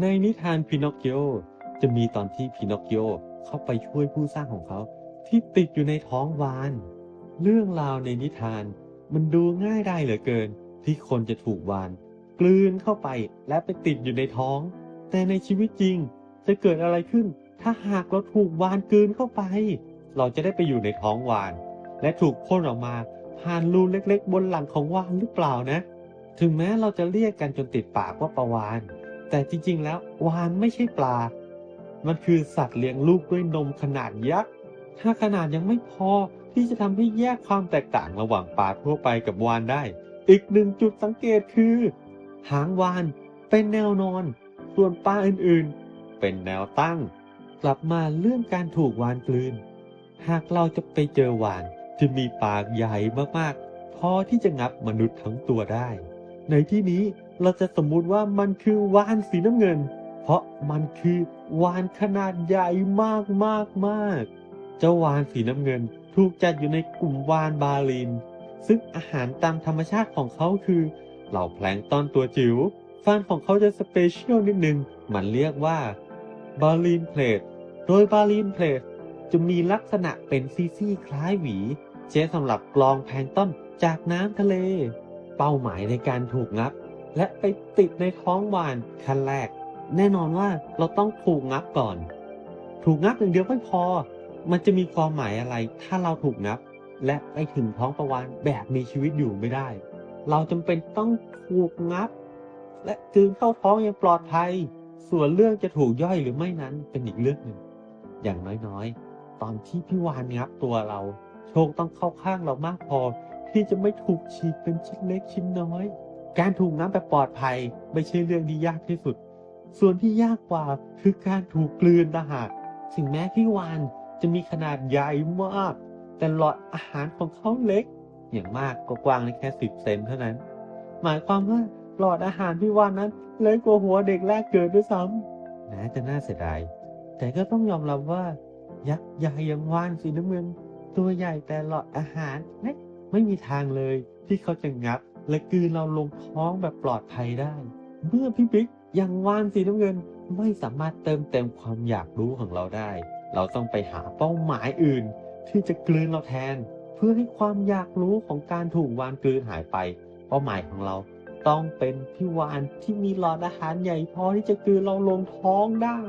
ในนิทานพินอคคิโอจะมีตอนที่พินอคคิโอเข้าไปช่วยผู้สร้างของเขา ที่ติดอยู่ในท้องวาน เรื่องราวในนิทาน มันดูง่ายได้เหลือเกิน ที่คนจะถูกวาน กลืนเข้าไปและไปติดอยู่ในท้อง แต่ในชีวิตจริง จะเกิดอะไรขึ้น ถ้าหากเราถูกวานกลืนเข้าไป เราจะได้ไปอยู่ในท้องวาน และถูกพ่นออกมาผ่านรูเล็กๆ บนหลังของวานหรือเปล่านะ ถึงแม้เราจะเรียกกันจนติดปากว่าปลาวาน แต่จริงๆ แล้ววานไม่ใช่ปลา มันคือสัตว์เลี้ยงลูกด้วยนมขนาดยักษ์ ถ้าขนาดยังไม่พอที่จะทำให้แยกความแตกต่างระหว่างปลาทั่วไปกับวานได้ อีกหนึ่งจุดสังเกตคือ หางวานเป็นแนวนอน ส่วนปลาอื่นๆ เป็นแนวตั้ง กลับมาเรื่องการถูกวานกลืน หากเราจะไปเจอวานที่มีปากใหญ่มากๆ พอที่จะงับมนุษย์ทั้งตัวได้ ในที่นี้ เราจะสมมุติว่ามันคือวานสีน้ำเงิน เพราะมันคือวานขนาดใหญ่มากมากมากเจ้าวานสีน้ำเงินถูกจัดอยู่ในกลุ่มวานบาลีนซึ่งอาหารตามธรรมชาติของเขาคือ เหล่าแพลงตอนตัวจิ๋วฟันของเขาจะสเปเชียลนิดนึง มันเรียกว่าบาลีนเพลทโดยบาลีนเพลทจะมีลักษณะเป็นซี่ๆคล้ายหวี ใช้สำหรับกรองแพลงต้นจากน้ำทะเล เป้าหมายในการถูกงับ และไปติดในท้องวานขั้นแรก แน่นอนว่าเราต้องถูกงับก่อน ถูกงับอย่างเดียวไม่พอ มันจะมีความหมายอะไร ถ้าเราถูกงับ และไปถึงท้องประวานแบบมีชีวิตอยู่ไม่ได้ เราจำเป็นต้องถูกงับ และกลืนเข้าท้องอย่างปลอดภัย ส่วนเรื่องจะถูกย่อยหรือไม่นั้นเป็นอีกเรื่องหนึ่ง อย่างน้อยๆ ตอนที่พี่วานงับตัวเรา โชคต้องเข้าข้างเรามากพอที่จะไม่ถูกฉีกเป็นชิ้นเล็กชิ้นน้อย การถูกงับแบบปลอดภัยไม่ใช่เรื่องที่ยากที่สุด ส่วนที่ยากกว่าคือการถูกกลืนต่างหากถึงแม้พี่วานจะมีขนาดใหญ่มาก แต่หลอดอาหารของเขาเล็ก อย่างมากก็กว้างแค่สิบเซนเท่านั้น หมายความว่าหลอดอาหารพี่วานนั้นเล็กกว่าหัวเด็กแรกเกิดด้วยซ้ำแม้จะน่าเสียดาย แต่ก็ต้องยอมรับว่า ยักษ์ใหญ่อย่างวานสีน้ำเงินตัวใหญ่แต่หลอดอาหารเล็กไม่มีทางเลยที่เขาจะงับ และกืนเราลงท้องแบบปลอดภัยได้ เมื่อพี่บิ๊กอย่างวานสีน้ำเงินไม่สามารถเติมเต็มความอยากรู้ของเราได้ เราต้องไปหาเป้าหมายอื่น ที่จะกลืนเราแทน เพื่อให้ความอยากรู้ของการถูกวานกลืนหายไป เป้าหมายของเราต้องเป็นพี่วานที่มีหลอดอาหารใหญ่พอที่จะกลืนเราลงท้องได้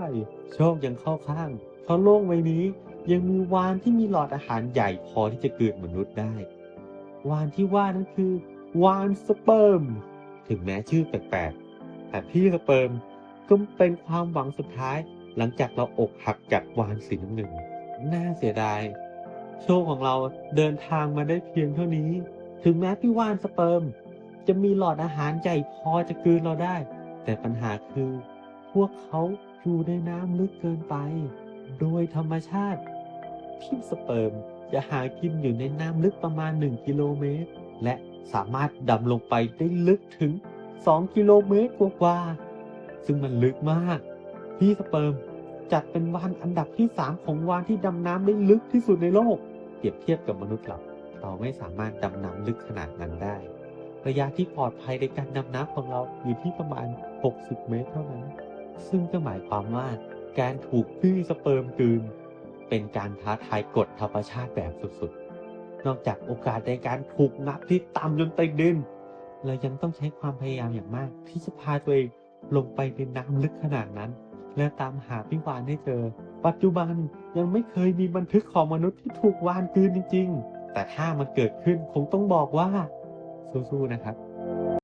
โชคยังเข้าข้าง เพราะโลกใบนี้ยังมีวานที่มีหลอดอาหารใหญ่พอที่จะกลืนมนุษย์ได้ วานที่ว่านั้นคือ วานสเปิร์ม ถึงแม้ชื่อแปลกๆ แต่พี่สเปิร์มก็เป็นความหวังสุดท้ายหลังจากเราอกหักจากวานสีน้ำเงินน่าเสียดาย โชคของเราเดินทางมาได้เพียงเท่านี้ ถึงแม้พี่วานสเปิร์ม จะมีหลอดอาหารใหญ่พอจะกลืนเราได้ แต่ปัญหาคือ พวกเขาอยู่ในน้ำลึกเกินไป โดยธรรมชาติพี่สเปิร์มจะหากินอยู่ในน้ำลึกประมาณ 1 กิโลเมตร และ สามารถดำลงไปได้ลึกถึง 2 กิโลเมตรกว่าๆซึ่งมันลึกมาก พี่สเปิร์มจัดเป็นวานอันดับที่ 3 ของวานที่ดำน้ำได้ลึกที่สุดในโลก เปรียบเทียบกับมนุษย์เราเราไม่สามารถดำน้ำลึกขนาดนั้นได้ ระยะที่ปลอดภัยในการดำน้ำของเราอยู่ที่ประมาณ 60 เมตรเท่านั้น ซึ่งก็หมายความว่าการถูกพี่สเปิร์มกลืนเป็นการท้าทายกฎธรรมชาติแบบสุดๆ นอกจากโอกาสในการถูกงับที่ต่ำจนติดดิน เรายังต้องใช้ความพยายามอย่างมาก ที่จะพาตัวเองลงไปในน้ำลึกขนาดนั้น และตามหาพิวานให้เจอ ปัจจุบันยังไม่เคยมีบันทึกของมนุษย์ที่ถูกวานกลืนจริง ๆ แต่ถ้ามันเกิดขึ้นคงต้องบอกว่าสู้ๆนะครับ